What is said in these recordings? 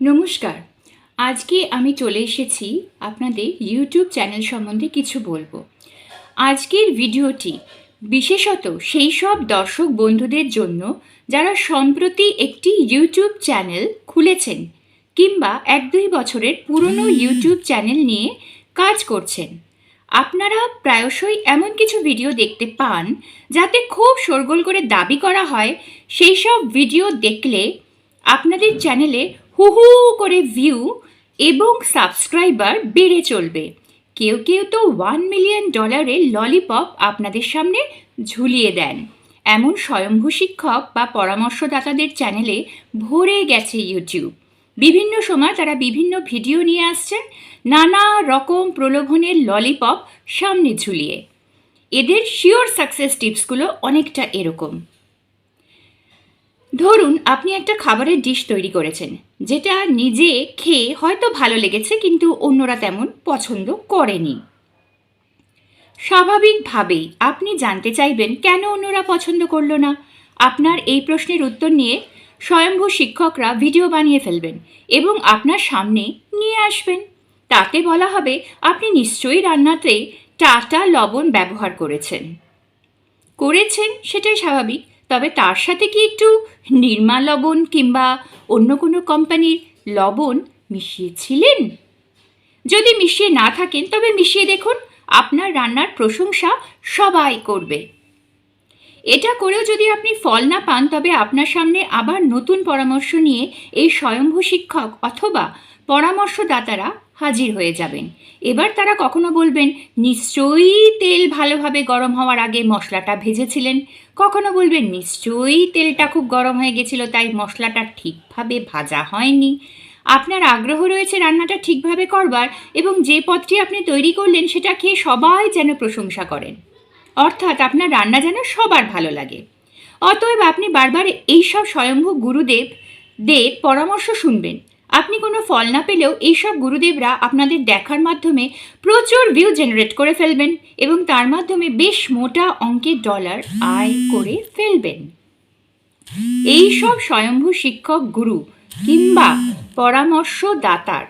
নমস্কার। আজকে আমি চলে এসেছি আপনাদের ইউটিউব চ্যানেল সম্বন্ধে কিছু বলব। আজকের ভিডিওটি বিশেষত সেই সব দর্শক বন্ধুদের জন্য যারা সম্প্রতি একটি ইউটিউব চ্যানেল খুলেছেন কিংবা এক দুই বছরের পুরনো ইউটিউব চ্যানেল নিয়ে কাজ করছেন। আপনারা প্রায়শই এমন কিছু ভিডিও দেখতে পান যাতে খুব শোরগোল করে দাবি করা হয় সেই সব ভিডিও দেখলে আপনাদের চ্যানেলে হু হু করে ভিউ এবং সাবস্ক্রাইবার বেড়ে চলবে। কেউ কেউ তো ওয়ান মিলিয়ন ডলারের ললিপপ আপনাদের সামনে ঝুলিয়ে দেন। এমন স্বয়ম্ভূ শিক্ষক বা পরামর্শদাতাদের চ্যানেলে ভরে গেছে ইউটিউব বিভিন্ন সময় তারা বিভিন্ন ভিডিও নিয়ে আসছেন নানা রকম প্রলোভনের ললিপপ সামনে ঝুলিয়ে। এদের শিওর সাকসেস টিপসগুলো অনেকটা এরকম। ধরুন, আপনি একটা খাবারের ডিশ তৈরি করেছেন, যেটা নিজে খেয়ে হয়তো ভালো লেগেছে, কিন্তু অন্যরা তেমন পছন্দ করেনি। স্বাভাবিকভাবেই আপনি জানতে চাইবেন, কেন অন্যরা পছন্দ করল না? আপনার এই প্রশ্নের উত্তর নিয়ে স্বয়ম্ভূ শিক্ষকরা ভিডিও বানিয়ে ফেলবেন এবং আপনার সামনে নিয়ে আসবেন। তাতে বলা হবে, আপনি নিশ্চয়ই রান্নাতে টাটা লবণ ব্যবহার করেছেন। করেছেন, সেটাই স্বাভাবিক। তবে তার সাথে কি একটু নির্মা লবণ কিংবা অন্য কোনো কোম্পানির লবণ মিশিয়েছিলেন? যদি মিশিয়ে না থাকেন, তবে মিশিয়ে দেখুন, আপনার রান্নার প্রশংসা সবাই করবে। এটা করেও যদি আপনি ফল না পান, তবে আপনার সামনে আবার নতুন পরামর্শ নিয়ে এই স্বয়ম্ভূ শিক্ষক অথবা পরামর্শদাতারা হাজির হয়ে যাবেন। এবার তারা কখনো বলবেন, নিশ্চয়ই তেল ভালোভাবে গরম হওয়ার আগে মশলাটা ভেজেছিলেন। কখনো বলবেন, নিশ্চয়ই তেলটা খুব গরম হয়ে গেছিল, তাই মশলাটা ঠিকভাবে ভাজা হয়নি। আপনার আগ্রহ রয়েছে রান্নাটা ঠিকভাবে করবার এবং যে পদটি আপনি তৈরি করলেন সেটা খেয়ে সবাই যেন প্রশংসা করেন। অর্থাৎ আপনার রান্না যেন সবার ভালো লাগে। অতএব আপনি বারবার এইসব স্বয়ম্ভূ গুরুদেব দের পরামর্শ শুনবেন। আপনি কোনো ফল না পেলেও এইসব গুরুদেবরা আপনাদের দেখার মাধ্যমে প্রচুর ভিউ জেনারেট করে ফেলবেন এবং তার মাধ্যমে বেশ মোটা অঙ্কের ডলার আয় করে ফেলবেন। এই সব স্বয়ম্ভূ শিক্ষক গুরু কিংবা পরামর্শদাতার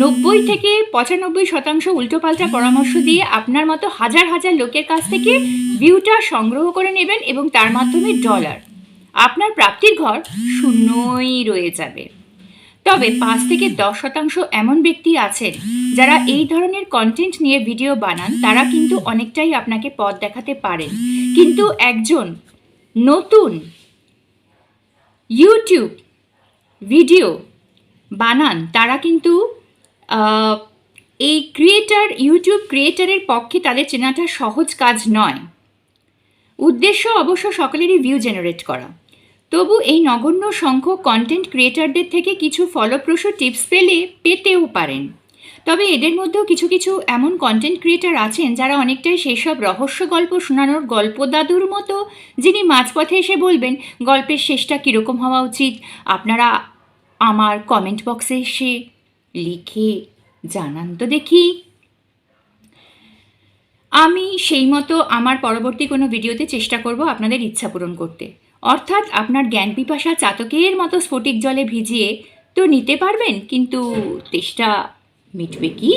নব্বই থেকে পঁচানব্বই শতাংশ উল্টোপাল্টা পরামর্শ দিয়ে আপনার মতো হাজার হাজার লোকের কাছ থেকে ভিউটা সংগ্রহ করে নেবেন এবং তার মাধ্যমে ডলার আপনার প্রাপ্তির ঘর শূন্যই রয়ে যাবে। তবে পাঁচ থেকে দশ শতাংশ এমন ব্যক্তি আছেন, যারা এই ধরনের কন্টেন্ট নিয়ে ভিডিও বানান, তারা কিন্তু অনেকটাই আপনাকে পথ দেখাতে পারেন। কিন্তু একজন নতুন ইউটিউব ভিডিও বানান, তারা কিন্তু এই ক্রিয়েটার ইউটিউব ক্রিয়েটারের পক্ষে তাদের চেনাটা সহজ কাজ নয়। উদ্দেশ্য অবশ্য সকলেরই ভিউ জেনারেট করা। তবু এই নগণ্য সংখ্যক কন্টেন্ট ক্রিয়েটারদের থেকে কিছু ফলপ্রসূ টিপস পেলে পেতেও পারেন। তবে এদের মধ্যেও কিছু কিছু এমন কন্টেন্ট ক্রিয়েটার আছেন যারা অনেকটাই সেই সব রহস্য গল্প শোনানোর গল্প দাদুর মতো, যিনি মাঝপথে এসে বলবেন, গল্পের শেষটা কীরকম হওয়া উচিত? আপনারা আমার কমেন্ট বক্সে এসে লিখে জানান তো দেখি। আমি সেই মতো আমার পরবর্তী কোনো ভিডিওতে চেষ্টা করব আপনাদের ইচ্ছা পূরণ করতে। অর্থাৎ আপনার জ্ঞান পিপাসা চাতকের মতো স্ফটিক জলে ভিজিয়ে তো নিতে পারবেন, কিন্তু তেষ্টা মিটবে কি?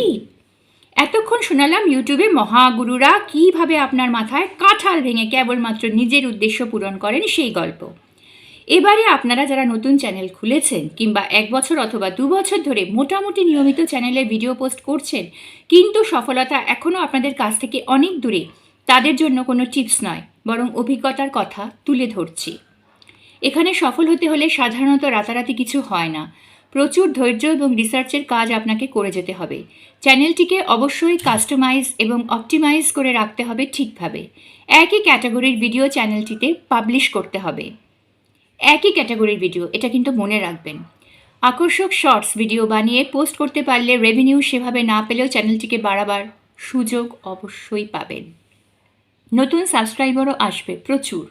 এতক্ষণ শোনালাম ইউটিউবে মহাগুরুরা কীভাবে আপনার মাথায় কাঁঠাল ভেঙে কেবলমাত্র নিজের উদ্দেশ্য পূরণ করেন সেই গল্প। এবারে আপনারা যারা নতুন চ্যানেল খুলেছেন কিংবা এক বছর অথবা দু বছর ধরে মোটামুটি নিয়মিত চ্যানেলে ভিডিও পোস্ট করছেন, কিন্তু সফলতা এখনও আপনাদের কাছ থেকে অনেক দূরে, তাদের জন্য কোনো টিপস নয়। বরং অভিজ্ঞতার কথা তুলে ধরছি। এখানে সফল হতে হলে সাধারণত রাতারাতি কিছু হয় না। প্রচুর ধৈর্য এবং রিসার্চের কাজ আপনাকে করে যেতে হবে। চ্যানেলটিকে অবশ্যই কাস্টমাইজ এবং অপটিমাইজ করে রাখতে হবে ঠিকভাবে। একই ক্যাটাগরির ভিডিও চ্যানেলটিতে পাবলিশ করতে হবে। একই ক্যাটাগরির ভিডিও এটা কিন্তু মনে রাখবেন। আকর্ষক শর্টস ভিডিও বানিয়ে পোস্ট করতে পারলে রেভিনিউ সেভাবে না পেলেও চ্যানেলটিকে বাড়াবার সুযোগ অবশ্যই পাবেন। নতুন সাবস্ক্রাইবারও আসবে প্রচুর।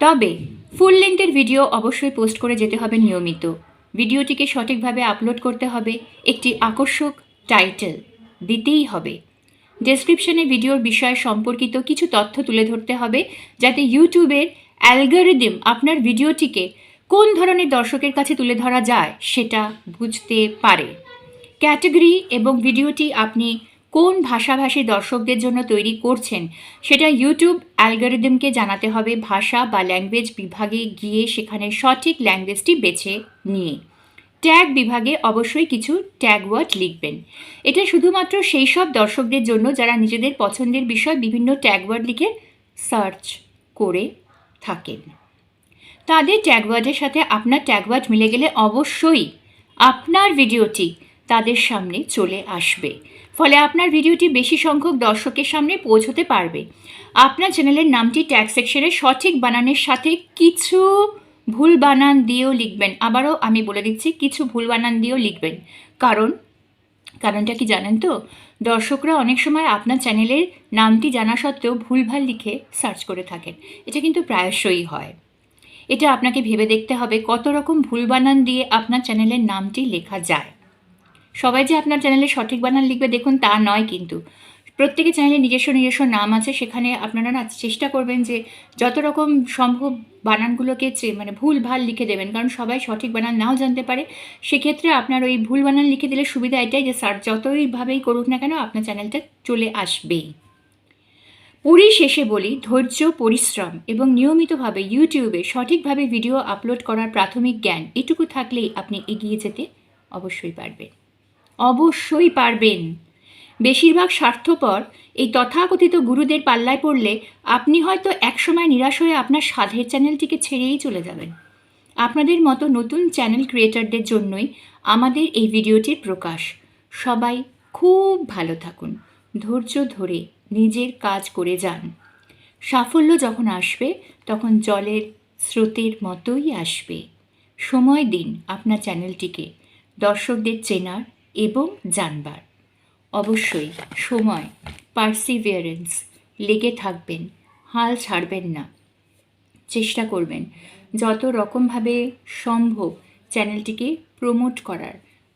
তবে ফুল লেন্থের ভিডিও অবশ্যই পোস্ট করে যেতে হবে নিয়মিত। ভিডিওটিকে সঠিকভাবে আপলোড করতে হবে, একটি আকর্ষক টাইটেল দিতেই হবে। ডেসক্রিপশনে ভিডিওর বিষয় সম্পর্কিত কিছু তথ্য তুলে ধরতে হবে, যাতে ইউটিউবের অ্যালগোরিদম আপনার ভিডিওটিকে কোন ধরনের দর্শকের কাছে তুলে ধরা যায় সেটা বুঝতে পারে। ক্যাটাগরি এবং ভিডিওটি আপনি কোন ভাষাভাষী দর্শকদের জন্য তৈরি করছেন সেটা ইউটিউব অ্যালগোরিদমকে জানাতে হবে ভাষা বা ল্যাঙ্গুয়েজ বিভাগে গিয়ে সেখানে সঠিক ল্যাঙ্গুয়েজটি বেছে নিয়ে। ট্যাগ বিভাগে অবশ্যই কিছু ট্যাগ ওয়ার্ড লিখবেন। এটা শুধুমাত্র সেই সব দর্শকদের জন্য যারা নিজেদের পছন্দের বিষয় বিভিন্ন ট্যাগ ওয়ার্ড লিখে সার্চ করে থাকেন। তাদের ট্যাগ ওয়ার্ডের সাথে আপনার ট্যাগ ওয়ার্ড মিলে গেলে অবশ্যই আপনার ভিডিওটি তাদের সামনে চলে আসবে। ফলে আপনার ভিডিওটি বেশি সংখ্যক দর্শকের সামনে পৌঁছতে পারবে। আপনার চ্যানেলের নামটি ট্যাগ সেকশনে সঠিক বানানের সাথে কিছু ভুল বানান দিয়েও লিখবেন। আবারও আমি বলে দিচ্ছি, কিছু ভুল বানান দিয়েও লিখবেন। কারণ, কারণটা কি জানেন তো? দর্শকরা অনেক সময় আপনার চ্যানেলের নামটি জানা সত্ত্বেও ভুলভাল লিখে সার্চ করে থাকেন। এটা কিন্তু প্রায়শই হয়। এটা আপনাকে ভেবে দেখতে হবে কত রকম ভুল বানান দিয়ে আপনার চ্যানেলের নামটি লেখা যায়। সবাই যে আপনার চ্যানেলে সঠিক বানান লিখবে, দেখুন, তা নয় কিন্তু। প্রত্যেকের চ্যানেলে নিজস্ব নিজস্ব নাম আছে, সেখানে আপনারা না চেষ্টা করবেন যে যত রকম সম্ভব বানানগুলোকে মানে ভুল ভালো লিখে দেবেন, কারণ সবাই সঠিক বানান নাও জানতে পারে। সেক্ষেত্রে আপনার ওই ভুল বানান লিখে দিলে সুবিধা এটাই যে স্যার যতইভাবেই করুক না কেন, আপনার চ্যানেলটা চলে আসবেই। শেষে বলি, ধৈর্য, পরিশ্রম এবং নিয়মিতভাবে ইউটিউবে সঠিকভাবে ভিডিও আপলোড করার প্রাথমিক জ্ঞান, এটুকু থাকলেই আপনি এগিয়ে যেতে অবশ্যই পারবেন। অবশ্যই পারবেন। বেশিরভাগ স্বার্থপর এই তথাকথিত গুরুদের পাল্লায় পড়লে আপনি হয়তো একসময় নিরাশ হয়ে আপনার সাধের চ্যানেলটিকে ছেড়েই চলে যাবেন। আপনাদের মতো নতুন চ্যানেল ক্রিয়েটারদের জন্যই আমাদের এই ভিডিওটির প্রকাশ। সবাই খুব ভালো থাকুন। ধৈর্য ধরে নিজের কাজ করে যান। সাফল্য যখন আসবে, তখন জলের স্রোতের মতোই আসবে। সময় দিন আপনার চ্যানেলটিকে। দর্শকদের চেনার এবং জানবার। অবশ্যই সময় পার্সিভিয়ারেন্স লেগে থাকবেন, হাল ছাড়বেন না। চেষ্টা করবেন। যত রকমভাবে সম্ভব চ্যানেলটিকে প্রমোট করার।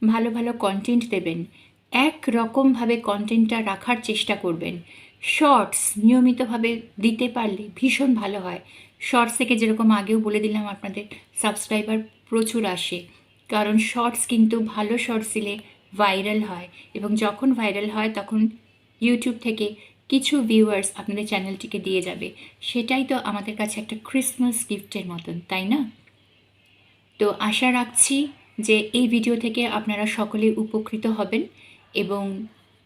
ভালো ভালো কন্টেন্ট দেবেন। এক রকমভাবে কন্টেন্টটা রাখার চেষ্টা করবেন। শর্টস নিয়মিতভাবে দিতে পারলে ভীষণ ভালো হয়। শর্টস থেকে যেরকম আগেও বলে দিলাম আপনাদের সাবস্ক্রাইবার প্রচুর আসে। কারণ শর্টস কিন্তু ভালো শর্টস দিলে ভাইরাল হয় এবং যখন ভাইরাল হয় তখন ইউটিউব থেকে কিছু ভিউয়ার্স আপনাদের চ্যানেলটিকে দিয়ে যাবে। সেটাই তো আমাদের কাছে একটা ক্রিসমাস গিফটের মতন, তাই না? তো আশা রাখছি যে এই ভিডিও থেকে আপনারা সকলে উপকৃত হবেন এবং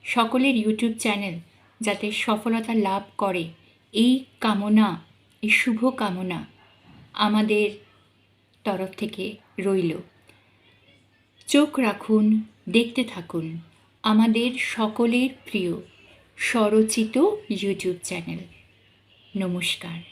সকলের ইউটিউব চ্যানেল যাতে সফলতা লাভ করে। এই কামনা, এই শুভ কামনা আমাদের তরফ থেকে রইল। চোখ রাখুন দেখতে থাকুন আমাদের সকলের প্রিয় স্বরচিত ইউটিউব চ্যানেল। নমস্কার।